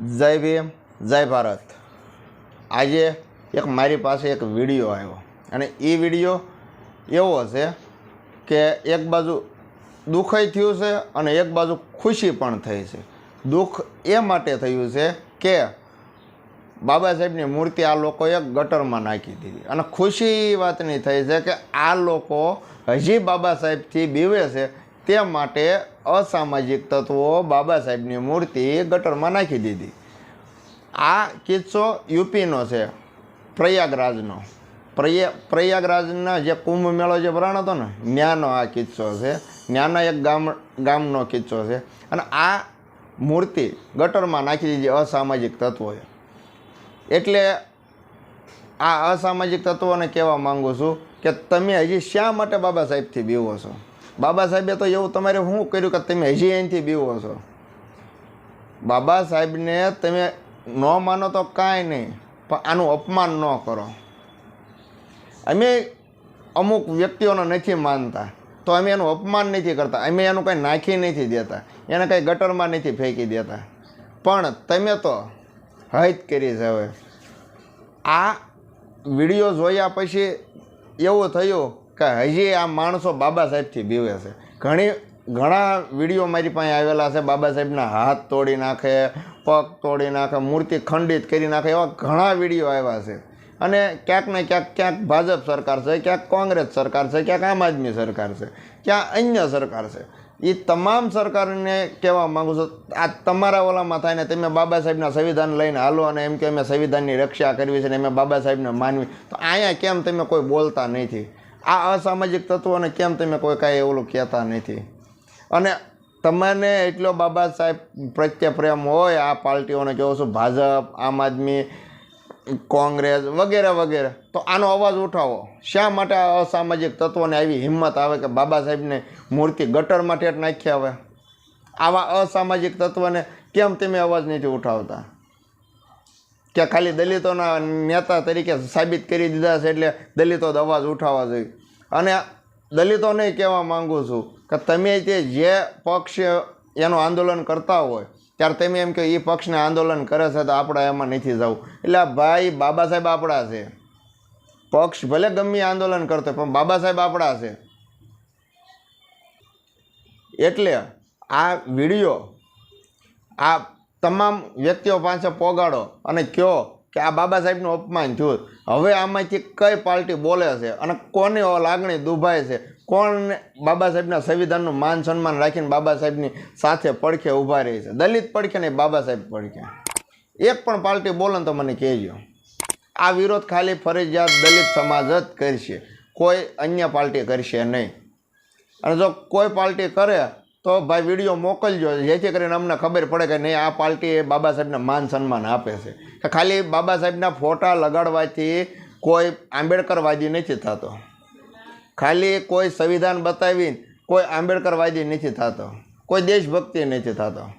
જય ભીમ, જય ભારત. આજે એક મારી પાસે એક વીડિયો આવ્યો. અને એ વીડિયો એવો છે કે એક બાજુ દુઃખય થયું છે અને એક બાજુ ખુશી પણ થઈ છે. દુઃખ એ માટે થયું છે કે બાબા સાહેબની મૂર્તિ આ લોકોએ ગટરમાં નાખી દીધી. અને ખુશી વાતની થઈ છે કે આ લોકો હજી બાબા સાહેબથી બીવે છે. તે માટે અસામાજિક તત્વો બાબા સાહેબની મૂર્તિ ગટરમાં નાખી દીધી. આ કિસ્સો યુપીનો છે, પ્રયાગરાજનો. પ્રયા, પ્રયાગરાજના જે કુંભ મેળો જે ભરાણ હતો ને ત્યાંનો આ કિસ્સો છે. ન્યાનો એક ગામ, ગામનો કિસ્સો છે. અને આ મૂર્તિ ગટરમાં નાખી દીધી અસામાજિક તત્વોએ. એટલે આ અસામાજિક તત્વોને કહેવા માંગુ છું કે તમે હજી શા માટે બાબા સાહેબથી બીવો છો? બાબા સાહેબે તો એવું તમારે શું કર્યું કે તમે હજી અહીંથી બીવો છો? બાબા સાહેબને તમે ન માનો તો કાંઈ નહીં, પણ આનું અપમાન ન કરો. અમે અમુક વ્યક્તિઓને નથી માનતા, તો અમે એનું અપમાન નથી કરતા, અમે એનું કંઈ નાખી નથી દેતા, એને કંઈ ગટરમાં નથી ફેંકી દેતા. પણ તમે તો હૈત કરી છે હવે. આ વીડિયો જોયા પછી એવું થયું કે હજી આ માણસો બાબા સાહેબથી બીવે છે. ઘણી, ઘણા વીડિયો મારી પાસે આવેલા છે, બાબા સાહેબના હાથ તોડી નાખે, પગ તોડી નાખે, મૂર્તિ ખંડિત કરી નાખે, એવા ઘણા વીડિયો આવ્યા છે. અને ક્યાંક ને ક્યાંક ક્યાંક ભાજપ સરકાર છે, ક્યાંક કોંગ્રેસ સરકાર છે, ક્યાંક આમ આદમી સરકાર છે, ક્યાં અન્ય સરકાર છે. એ તમામ સરકારને કહેવા માગું છું, આ તમારા ઓલામાં થાય ને તમે બાબા સાહેબના સંવિધાન લઈને હાલો અને એમ કે અમે સંવિધાનની રક્ષા કરવી છે ને અમે બાબા સાહેબને માનવી. તો અહીંયા કેમ તમે કોઈ બોલતા નથી? આ અસામાજિક તત્વોને કેમ તમે કોઈ કાંઈ એવું કહેતા નથી? અને તમને એટલો બાબા સાહેબ પ્રત્યે પ્રેમ હોય, આ પાર્ટીઓને કહો છો, ભાજપ, આમ આદમી, કોંગ્રેસ વગેરે વગેરે, તો આનો અવાજ ઉઠાવો. શા માટે આ અસામાજિક તત્વોને આવી હિંમત આવે કે બાબા સાહેબને મૂર્તિ ગટરમાં ઠેઠ નાખી આવે? આવા અસામાજિક તત્વને કેમ તમે અવાજ નથી ઉઠાવતા? કે ખાલી દલિતોના નેતા તરીકે સાબિત કરી દીધા છે એટલે દલિતો અવાજ ઉઠાવવા જોઈએ. અને દલિતોને કહેવા માંગુ છું કે તમે તે જે પક્ષ એનું આંદોલન કરતા હોય, ત્યારે તમે એમ કે એ પક્ષને આંદોલન કરે છે તો આપણે એમાં નથી જવું. એટલે ભાઈ બાબા સાહેબ આપણા છે. પક્ષ ભલે ગમે આંદોલન કરતો પણ બાબા સાહેબ આપણા છે. એટલે આ વીડિયો, આ તમામ વ્યક્તિઓ પાસે પોગાડો અને કહો કે આ બાબા સાહેબનું અપમાન થયું હવે આમાંથી કઈ પાર્ટી બોલે છે અને કોની લાગણી દુભાય છે? કોણ બાબા સાહેબના સંવિધાનનું માન સન્માન રાખીને બાબા સાહેબની સાથે પડખે ઊભા રહી છે? દલિત પડખે નહીં, બાબા સાહેબ પડખે. એક પણ પાર્ટી બોલે તો મને કહેજો. આ વિરોધ ખાલી ફરજિયાત દલિત સમાજ જ કરશે. કોઈ અન્ય પાર્ટી કરશે નહીં. અને જો કોઈ પાર્ટી કરે તો ભાઈ વીડિયો મોકલજો, જેથી કરીને અમને ખબર પડે કે નહીં, આ પાર્ટી એ બાબા સાહેબને માન સન્માન આપે છે. કે ખાલી બાબા સાહેબના ફોટા લગાડવાથી કોઈ આંબેડકરવાદી નથી થતો. ખાલી કોઈ સંવિધાન બતાવીને કોઈ આંબેડકરવાદી નથી થતો. કોઈ દેશભક્તિ નથી થતો.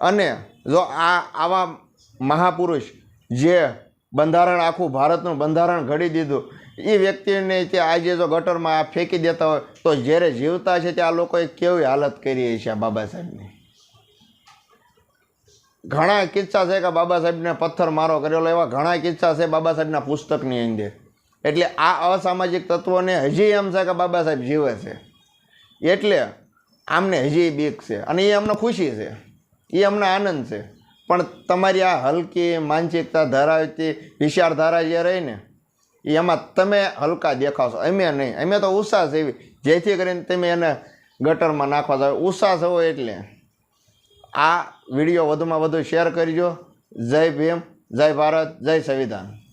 અને જો આ આવા મહાપુરુષ જે બંધારણ, આખું ભારતનું બંધારણ ઘડી દીધું. એ વ્યક્તિને તે આજે જો ગટરમાં આ ફેંકી દેતા હોય, તો જ્યારે જીવતા છે ત્યાં લોકોએ કેવી હાલત કરી છે આ બાબા સાહેબની? ઘણા કિસ્સા છે કે બાબા સાહેબને પથ્થર મારો કરેલો, એવા ઘણા કિસ્સા છે બાબા સાહેબના પુસ્તકની અંદર. એટલે આ અસામાજિક તત્વોને હજી એમ છે કે બાબા સાહેબ જીવે છે. એટલે આમને હજી બીક છે અને એ અમને ખુશી છે. એ અમને આનંદ છે. પણ તમારી આ હલકી માનસિકતા ધરાવતી વિચારધારા જે રહી ને એમાં તમે હલકા દેખાશો અમે નહીં. અમે તો ઉત્સાહ એવી જેથી કરીને તમે એને ગટરમાં નાખવા જાવ. ઉત્સાહ થવો એટલે. આ વીડિયો વધુમાં વધુ શેર કરજો. જય ભીમ, જય ભારત, જય સંવિધાન.